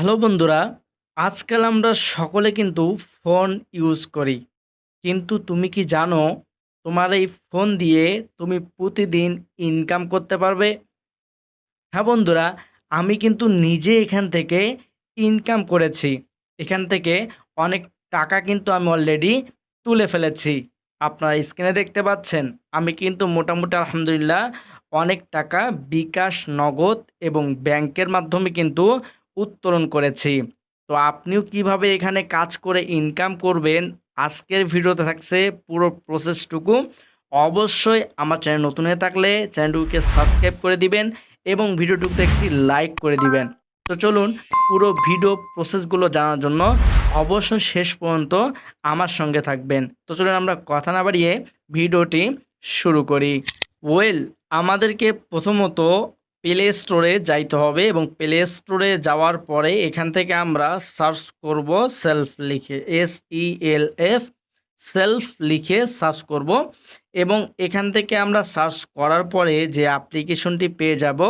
Hello বন্ধুরা, আজকাল আমরা সকলে কিন্তু ফোন ইউজ করি। কিন্তু তুমি কি জানো, তোমার এই ফোন দিয়ে তুমি প্রতিদিন ইনকাম করতে পারবে? হ্যাঁ বন্ধুরা, আমি কিন্তু নিজে এখান থেকে ইনকাম করেছি। এখান থেকে অনেক টাকা কিন্তু আমি অলরেডি তুলে ফেলেছি। আপনারা স্ক্রিনে দেখতে পাচ্ছেন, আমি কিন্তু মোটামুটি আলহামদুলিল্লাহ অনেক টাকা বিকাশ, নগদ এবং ব্যাংকের মাধ্যমে কিন্তু উত্তোলন করেছি। তো আপনিও কীভাবে এখানে কাজ করে ইনকাম করবেন, আজকের ভিডিওতে থাকছে পুরো প্রসেসটুকু অবশ্যই আমার চ্যানেল নতুন হয়ে থাকলে চ্যানেলটুকুকে সাবস্ক্রাইব করে দিবেন এবং ভিডিওটুকুতে একটি লাইক করে দিবেন। তো চলুন পুরো ভিডিও প্রসেসগুলো জানার জন্য অবশ্যই শেষ পর্যন্ত আমার সঙ্গে থাকবেন। তো চলুন আমরা কথা না বাড়িয়ে ভিডিওটি শুরু করি। ওয়েল আমাদেরকে প্রথমত প্লে স্টোরে যাইতে হবে এবং প্লে স্টোরে যাওয়ার পরে এখান থেকে আমরা সার্চ করব সেলফ লিখে S E L F self লিখে সার্চ করব এবং এখান থেকে আমরা সার্চ করার পরে যে অ্যাপ্লিকেশনটি পেয়ে যাব,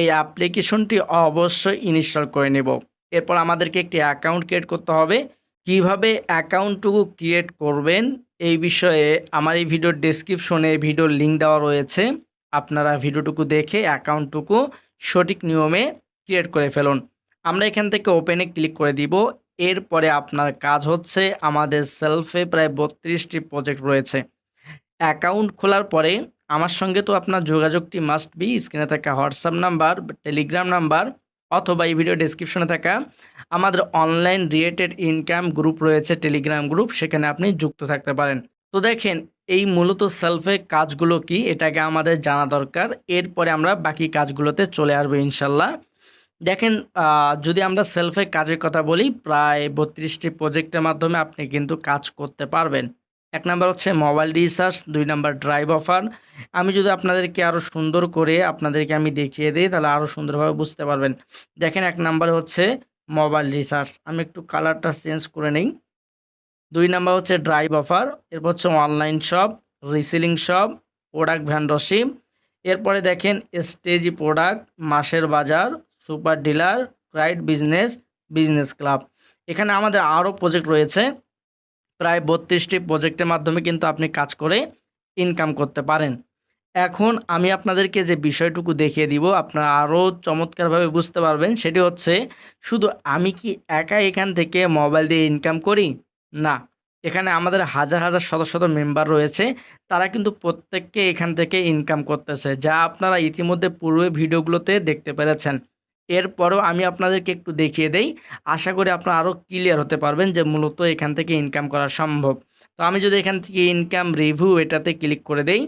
এই অ্যাপ্লিকেশনটি অবশ্যই ইনস্টল করে নেব। এরপর আমাদেরকে একটি অ্যাকাউন্ট ক্রিয়েট করতে হবে। কীভাবে অ্যাকাউন্টটুকু ক্রিয়েট করবেন এই বিষয়ে আমার এই ভিডিওর ডেসক্রিপশনে ভিডিওর লিঙ্ক দেওয়া রয়েছে। আপনারা ভিডিওটুকু দেখে অ্যাকাউন্টটুকু সঠিক নিয়মে ক্রিয়েট করে ফেলুন। আমরা এখান থেকে ওপেনে ক্লিক করে দিব। এরপরে আপনার কাজ হচ্ছে আমাদের সেলফে প্রায় বত্রিশটি প্রজেক্ট রয়েছে। অ্যাকাউন্ট খোলার পরে আমার সঙ্গে তো আপনার যোগাযোগটি মাস্ট বি স্ক্রিনে থাকা হোয়াটসঅ্যাপ নাম্বার, টেলিগ্রাম নাম্বার অথবা এই ভিডিও ডেসক্রিপশনে থাকা আমাদের অনলাইন রিলেটেড ইনকাম গ্রুপ রয়েছে টেলিগ্রাম গ্রুপ সেখানে আপনি যুক্ত থাকতে পারেন। তো দেখেন এই মূলত সেলফে কাজগুলো কি? এটাকে আমাদের জানা দরকার। এরপরে আমরা বাকি কাজগুলোতে চলে আসব ইনশাল্লাহ। দেখেন যদি আমরা সেলফে কাজের কথা বলি, প্রায় বত্রিশটি প্রজেক্টের মাধ্যমে আপনি কিন্তু কাজ করতে পারবেন। এক নাম্বার হচ্ছে মোবাইল রিসার্চ দুই নাম্বার ড্রাইভ অফার আমি যদি আপনাদেরকে আরও সুন্দর করে আপনাদেরকে আমি দেখিয়ে দিই, তাহলে আরও সুন্দরভাবে বুঝতে পারবেন। দেখেন, এক নাম্বার হচ্ছে মোবাইল রিসার্চ আমি একটু কালারটা চেঞ্জ করে নেই। দুই নাম্বার হচ্ছে ড্রাইভ অফার এরপর হচ্ছে online shop reselling shop product vendorship এরপরে দেখেন স্টেজি প্রোডাক্ট মাসের বাজার super dealer right business business club এখানে আমাদের আরও প্রজেক্ট রয়েছে। প্রায় বত্রিশটি প্রজেক্টের মাধ্যমে কিন্তু আপনি কাজ করে ইনকাম করতে পারেন। এখন আমি আপনাদেরকে যে বিষয়টুকু দেখিয়ে দিব, আপনারা আরও চমৎকারভাবে বুঝতে পারবেন, সেটি হচ্ছে শুধু আমি কি একা এখান থেকে মোবাইল দিয়ে ইনকাম করি? না, এখানে আমাদের হাজার হাজার শত শত মেম্বার রয়েছে। তারা কিন্তু প্রত্যেককে এখান থেকে ইনকাম করতেছে, যা আপনারা ইতিমধ্যে পূর্বে ভিডিওগুলোতে দেখতে পেরেছেন। এরপরও আমি আপনাদেরকে একটু দেখিয়ে দেই, আশা করি আপনারা আরও ক্লিয়ার হতে পারবেন যে মূলত এখান থেকে ইনকাম করা সম্ভব। তো আমি যদি এখান থেকে ইনকাম রিভিউ এটাতে ক্লিক করে দেই,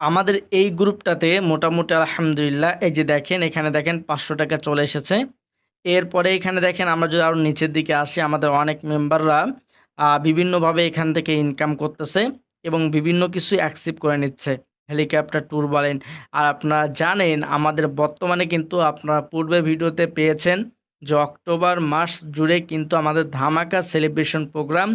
আমাদের এই গ্রুপটাতে মোটামুটি আলহামদুলিল্লাহ, এই যে দেখেন, এখানে দেখেন পাঁচশো টাকা চলে এসেছে। এরপরে এখানে দেখেন আমরা যদি আরও নিচের দিকে আসি, আমাদের অনেক মেম্বাররা বিভিন্নভাবে এখান থেকে ইনকাম করতেছে এবং বিভিন্ন কিছু অ্যাকসিভ করে নিচ্ছে। হেলিকপ্টার ট্যুর বলেন। আর আপনারা জানেন, আমাদের বর্তমানে কিন্তু আপনারা পূর্বে ভিডিওতে পেয়েছেন যে অক্টোবর মাস জুড়ে কিন্তু আমাদের ধামাকা সেলিব্রেশন প্রোগ্রাম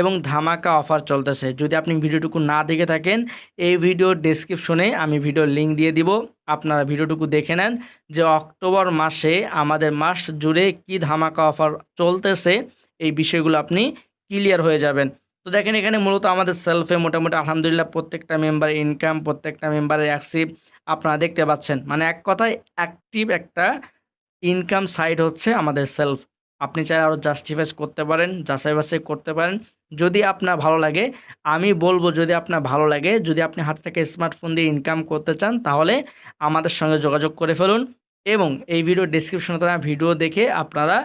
এবং ধামাকা অফার চলতেছে। যদি আপনি ভিডিওটুকু না দেখে থাকেন, এই ভিডিওর ডেসক্রিপশনে আমি ভিডিও লিঙ্ক দিয়ে দিব। আপনারা ভিডিওটুকু দেখে নেন যে অক্টোবর মাসে আমাদের মাস জুড়ে কি ধামাকা অফার চলতেছে, এই বিষয়গুলো আপনি ক্লিয়ার হয়ে যাবেন। তো দেখেন এখানে মূলত আমাদের সেলফে মোটামুটি আলহামদুলিল্লাহ প্রত্যেকটা মেম্বার ইনকাম, প্রত্যেকটা মেম্বারের অ্যাক্সিভ আপনারা দেখতে পাচ্ছেন। মানে এক কথায় অ্যাক্টিভ একটা ইনকাম সাইড হচ্ছে আমাদের সেলফ। আপনি চাই আরও জাস্টিফাইজ করতে পারেন, যাচাই বাছাই করতে পারেন। যদি আপনার ভালো লাগে, আমি বলব যদি আপনার ভালো লাগে, যদি আপনি হাত থেকে স্মার্টফোন দিয়ে ইনকাম করতে চান, তাহলে আমাদের সঙ্গে যোগাযোগ করে ফেলুন এবং এই ভিডিও ডিসক্রিপশনে তারা ভিডিও দেখে আপনারা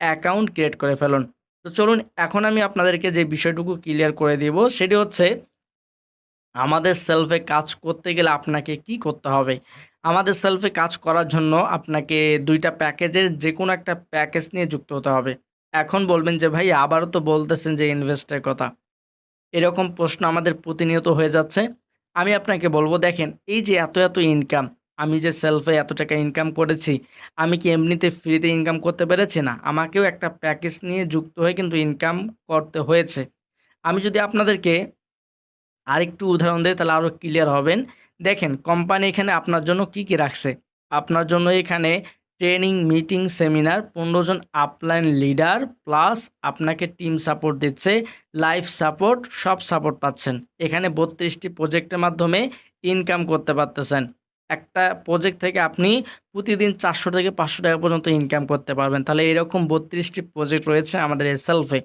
অ্যাকাউন্ট ক্রিয়েট করে ফেলুন। তো চলুন, এখন আমি আপনাদেরকে যে বিষয়টুকু ক্লিয়ার করে দেব, সেটি হচ্ছে, আমাদের সেলফে কাজ করতে গেলে আপনাকে কি করতে হবে? আমাদের সেলফে কাজ করার জন্য আপনাকে দুইটা প্যাকেজের যে কোনো একটা প্যাকেজ নিয়ে যুক্ত হতে হবে। এখন বলবেন যে, ভাই, আবারও তো বলতেছেন যে ইনভেস্টের কথা। এরকম প্রশ্ন আমাদের প্রতিনিয়ত হয়ে যাচ্ছে। আমি আপনাকে বলব, দেখেন, এই যে এত এত ইনকাম আমি যে সেলফে এত টাকা ইনকাম করেছি, আমি কি এমনিতে ফ্রিতে ইনকাম করতে পেরেছি? না, আমাকেও একটা প্যাকেজ নিয়ে যুক্ত হয়ে কিন্তু ইনকাম করতে হয়েছে। আমি যদি আপনাদেরকে আরেকটু উদাহরণ দিই, তাহলে আরও ক্লিয়ার হবেন দেখেন কোম্পানি এখানে আপনার জন্য কি কি রাখছে? আপনার জন্য এখানে ট্রেনিং মিটিং সেমিনার পনেরো জন আপলাইন লিডার প্লাস আপনাকে টিম সাপোর্ট দিচ্ছে লাইফ সাপোর্ট সব সাপোর্ট পাচ্ছেন। এখানে বত্রিশটি প্রজেক্টের মাধ্যমে ইনকাম করতে পারতেছেন। একটা প্রজেক্ট থেকে আপনি প্রতিদিন চারশো থেকে পাঁচশো টাকা পর্যন্ত ইনকাম করতে পারবেন। তাহলে এরকম বত্রিশটি প্রজেক্ট রয়েছে আমাদের এই সেলফে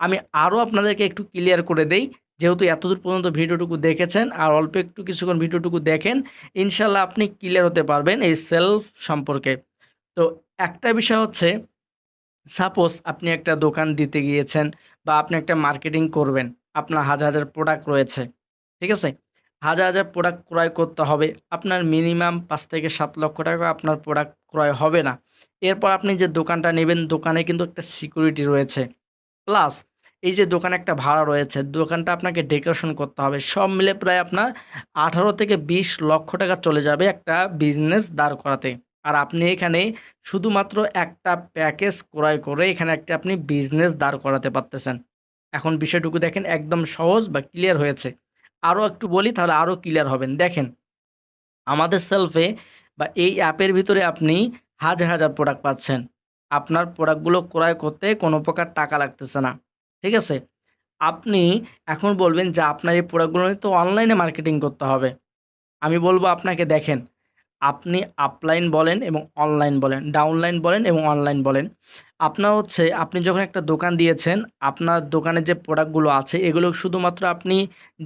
আমি আরও আপনাদেরকে একটু ক্লিয়ার করে দেই যেহেতু এতদূর পর্যন্ত ভিডিওটুকু দেখেছেন আর অল্প একটু কিছুক্ষণ ভিডিওটুকু দেখেন, ইনশাল্লাহ আপনি ক্লিয়ার হতে পারবেন এই সেলফ সম্পর্কে। তো একটা বিষয় হচ্ছে সাপোজ আপনি একটা দোকান দিতে গিয়েছেন বা আপনি একটা মার্কেটিং করবেন, আপনার হাজার হাজার প্রোডাক্ট রয়েছে, ঠিক আছে? হাজার হাজার প্রোডাক্ট ক্রয় করতে হবে, আপনার মিনিমাম পাঁচ থেকে সাত লক্ষ টাকা আপনার প্রোডাক্ট ক্রয় হবে না। এরপর আপনি যে দোকানটা নেবেন, দোকানে কিন্তু একটা সিকিউরিটি রয়েছে। প্লাস এই যে দোকানে একটা ভাড়া রয়েছে, দোকানটা আপনাকে ডেকোরেশন করতে হবে। সব মিলে প্রায় আপনার আঠারো থেকে বিশ লক্ষ টাকা চলে যাবে একটা বিজনেস দাঁড় করাতে। আর আপনি এখানে শুধুমাত্র একটা প্যাকেজ ক্রয় করে এখানে একটা আপনি বিজনেস দাঁড় করাতে পারতেছেন। এখন বিষয়টুকু দেখেন, একদম সহজ বা ক্লিয়ার হয়েছে। আরও একটু বলি, তাহলে আরও ক্লিয়ার হবেন। দেখেন, আমাদের সেলফে বা এই অ্যাপের ভিতরে আপনি হাজার হাজার প্রোডাক্ট পাচ্ছেন। আপনার প্রোডাক্টগুলো ক্রয় করতে কোনো প্রকার টাকা লাগতেছে না। ঠিক আছে? আপনি এখন বলবেন যে আপনার এই প্রোডাক্টগুলো তো অনলাইনে মার্কেটিং করতে হবে। আমি বলব আপনাকে দেখেন, আপনি আপলাইন বলেন এবং অনলাইন বলেন ডাউনলাইন বলেন এবং অনলাইন বলেন। আপনার হচ্ছে, আপনি যখন একটা দোকান দিয়েছেন, আপনার দোকানে যে প্রোডাক্টগুলো আছে, এগুলো শুধুমাত্র আপনি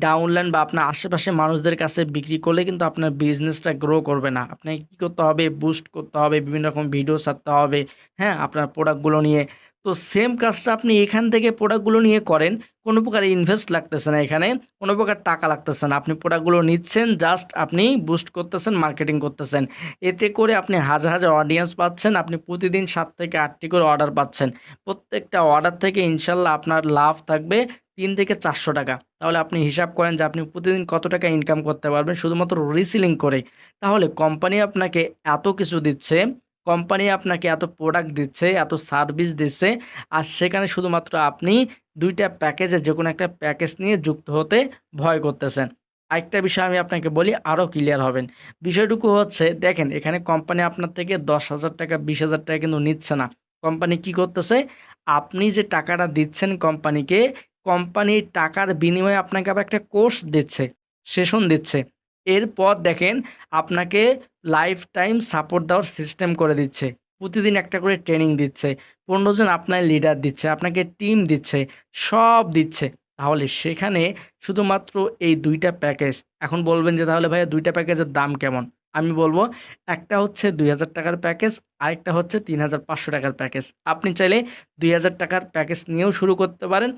ডাউনলাইন বা আপনার আশেপাশে মানুষদের কাছে বিক্রি করলে কিন্তু আপনার বিজনেসটা গ্রো করবে না। আপনাকে কী করতে হবে? বুস্ট করতে হবে, বিভিন্ন রকম ভিডিও ছাড়তে হবে হ্যাঁ? আপনার প্রোডাক্টগুলো নিয়ে তো সেম কাজটা আপনি এখান থেকে প্রোডাক্টগুলো নিয়ে করেন, কোনো প্রকার ইনভেস্ট লাগতেছে না এখানে, কোনো প্রকার টাকা লাগতেছে না। আপনি প্রোডাক্টগুলো নিচ্ছেন জাস্ট আপনি বুস্ট করতেছেন মার্কেটিং করতেছেন। এতে করে আপনি হাজার হাজার অডিয়েন্স পাচ্ছেন, আপনি প্রতিদিন সাত থেকে আটটি করে অর্ডার পাচ্ছেন। প্রত্যেকটা অর্ডার থেকে ইনশাল্লাহ আপনার লাভ থাকবে তিন থেকে চারশো টাকা। তাহলে আপনি হিসাব করেন যে আপনি প্রতিদিন কত টাকা ইনকাম করতে পারবেন, শুধুমাত্র রিসিলিং করে। তাহলে কোম্পানি আপনাকে এত কিছু দিচ্ছে কোম্পানি আপনাকে এত প্রোডাক্ট দিচ্ছে, এত সার্ভিস দিচ্ছে, আর সেখানে শুধুমাত্র আপনি দুইটা প্যাকেজে যে কোনো একটা প্যাকেজ নিয়ে যুক্ত হতে ভয় করতেছেন। আরেকটা বিষয় আমি আপনাকে বলি আরও ক্লিয়ার হবেন। বিষয়টুকু হচ্ছে, দেখেন, এখানে কোম্পানি আপনার থেকে দশ হাজার টাকা, বিশ হাজার টাকা কিন্তু নিচ্ছে না। কোম্পানি কি করতেছে? আপনি যে টাকাটা দিচ্ছেন কোম্পানিকে, কোম্পানির টাকার বিনিময়ে আপনাকে আবার একটা কোর্স দিচ্ছে সেশন দিচ্ছে। এরপর দেখেন আপনাকে লাইফ টাইম সাপোর্ট দেওয়ার সিস্টেম করে দিচ্ছে। প্রতিদিন একটা করে ট্রেনিং দিচ্ছে, পনেরো জন আপনার লিডার দিচ্ছে, আপনাকে টিম দিচ্ছে, সব দিচ্ছে। তাহলে সেখানে শুধুমাত্র এই দুইটা প্যাকেজ এখন বলবেন যে তাহলে ভাইয়া দুইটা প্যাকেজের দাম কেমন? আমি বলব একটা হচ্ছে দুই হাজার টাকার প্যাকেজ আরেকটা হচ্ছে তিন হাজার পাঁচশো টাকার প্যাকেজ আপনি চাইলে দুই হাজার টাকার প্যাকেজ নিয়েও শুরু করতে পারেন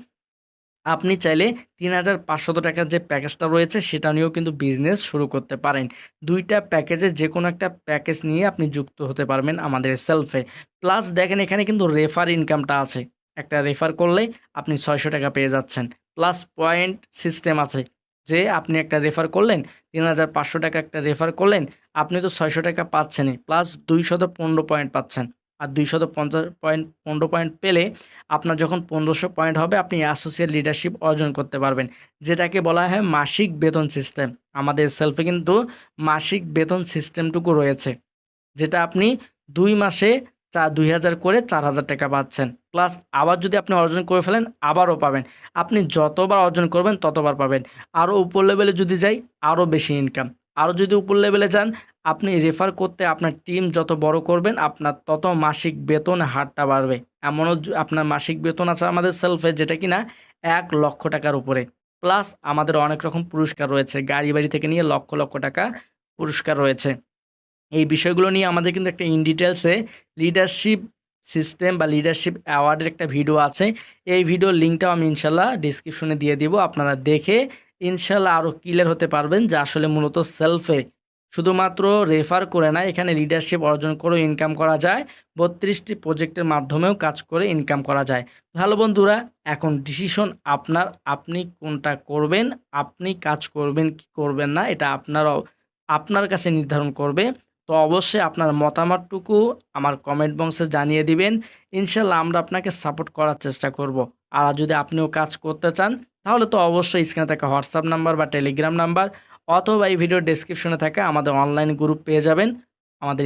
আপনি চাইলে তিন হাজার পাঁচশত টাকার যে প্যাকেজটা রয়েছে, সেটা নিয়েও কিন্তু বিজনেস শুরু করতে পারেন। দুইটা প্যাকেজে যে কোনো একটা প্যাকেজ নিয়ে আপনি যুক্ত হতে পারবেন আমাদের সেলফে প্লাস দেখেন এখানে কিন্তু রেফার ইনকামটা আছে। একটা রেফার করলে আপনি ছয়শো টাকা পেয়ে যাচ্ছেন। প্লাস পয়েন্ট সিস্টেম আছে যে আপনি একটা রেফার করলেন, তিন হাজার পাঁচশো টাকা একটা রেফার করলেন, আপনি তো ছয়শো টাকা পাচ্ছেনই। প্লাস দুইশত পনেরো পয়েন্ট পাচ্ছেন। আর দুইশত পঞ্চাশ পয়েন্ট পনেরো পয়েন্ট পেলে আপনার যখন পনেরোশো পয়েন্ট হবে, আপনি অ্যাসোসিয়েট লিডারশিপ অর্জন করতে পারবেন। যেটাকে বলা হয় মাসিক বেতন সিস্টেম আমাদের সেলফে কিন্তু মাসিক বেতন সিস্টেমটুকু রয়েছে, যেটা আপনি দুই মাসে চার দুই হাজার করে চার হাজার টাকা পাচ্ছেন। প্লাস আবার যদি আপনি অর্জন করে ফেলেন, আবারও পাবেন। আপনি যতবার অর্জন করবেন, ততবার পাবেন। আরও উপর লেভেলে যদি যাই, আরও বেশি ইনকাম আরও যদি উপর লেভেলে যান, আপনি রেফার করতে আপনার টিম যত বড় করবেন, আপনার তত মাসিক বেতন হারটা বাড়বে। এমনও আপনার মাসিক বেতন আছে আমাদের সেলফে যেটা কিনা এক লক্ষ টাকার উপরে। প্লাস আমাদের অনেক রকম পুরস্কার রয়েছে, গাড়ি বাড়ি থেকে নিয়ে লক্ষ লক্ষ টাকা পুরস্কার রয়েছে। এই বিষয়গুলো নিয়ে আমাদের কিন্তু একটা ইন ডিটেলসে লিডারশিপ সিস্টেম বা লিডারশিপ অ্যাওয়ার্ডের একটা ভিডিও আছে। এই ভিডিওর লিঙ্কটাও আমি ইনশাল্লাহ ডিসক্রিপশনে দিয়ে দিব, আপনারা দেখে ইনশাল্লাহ আরও ক্লিয়ার হতে পারবেন যে আসলে মূলত সেলফে শুধুমাত্র রেফার করে না, এখানে লিডারশিপ অর্জন করেও ইনকাম করা যায়। বত্রিশটি প্রজেক্টের মাধ্যমেও কাজ করে ইনকাম করা যায়। ভালো বন্ধুরা, এখন ডিসিশন আপনার, আপনি কোনটা করবেন, আপনি কাজ করবেন কি করবেন না, এটা আপনারাও, আপনার কাছে নির্ধারণ করবে। তো অবশ্যই আপনার মতামতটুকু আমার কমেন্ট বক্সে জানিয়ে দিবেন। ইনশাল্লাহ আমরা আপনাকে সাপোর্ট করার চেষ্টা করব। আর যদি আপনিও কাজ করতে চান, তাহলে তো অবশ্যই স্ক্রিনে থাকা হোয়াটসঅ্যাপ নাম্বার বা টেলিগ্রাম নাম্বার অথবা এই ভিডিও ডেসক্রিপশনে থাকা আমাদের অনলাইন গ্রুপ পেয়ে যাবেন। আমাদের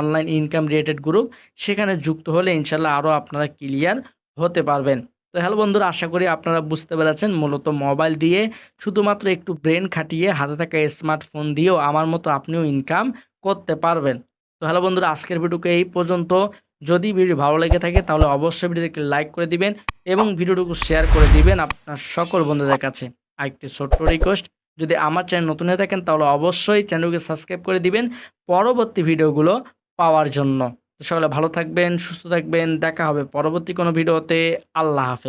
অনলাইন ইনকাম রিলেটেড গ্রুপ সেখানে যুক্ত হলে ইনশাল্লাহ আরও আপনারা ক্লিয়ার হতে পারবেন। তো হ্যালো বন্ধুরা, আশা করি আপনারা বুঝতে পেরেছেন, মূলত মোবাইল দিয়ে শুধুমাত্র একটু ব্রেন খাটিয়ে হাতে থাকা স্মার্টফোন দিয়েও আমার মতো আপনিও ইনকাম করতে পারবেন। তো হ্যালো বন্ধুরা, আজকের ভিডিওকে এই পর্যন্ত। যদি ভিডিও ভালো লেগে থাকে, তাহলে অবশ্যই ভিডিওটিকে লাইক করে দিবেন এবং ভিডিওটুকু শেয়ার করে দিবেন আপনার সকল বন্ধুদের কাছে। আরেকটি ছোট্ট রিকোয়েস্ট যদি আমার চ্যানেল নতুন হয়ে থাকেন, তাহলে অবশ্যই চ্যানেলকে সাবস্ক্রাইব করে দিবেন পরবর্তী ভিডিওগুলো পাওয়ার জন্য। সকলে ভালো থাকবেন, সুস্থ থাকবেন, দেখা হবে পরবর্তী কোনো ভিডিওতে। আল্লাহ হাফেজ।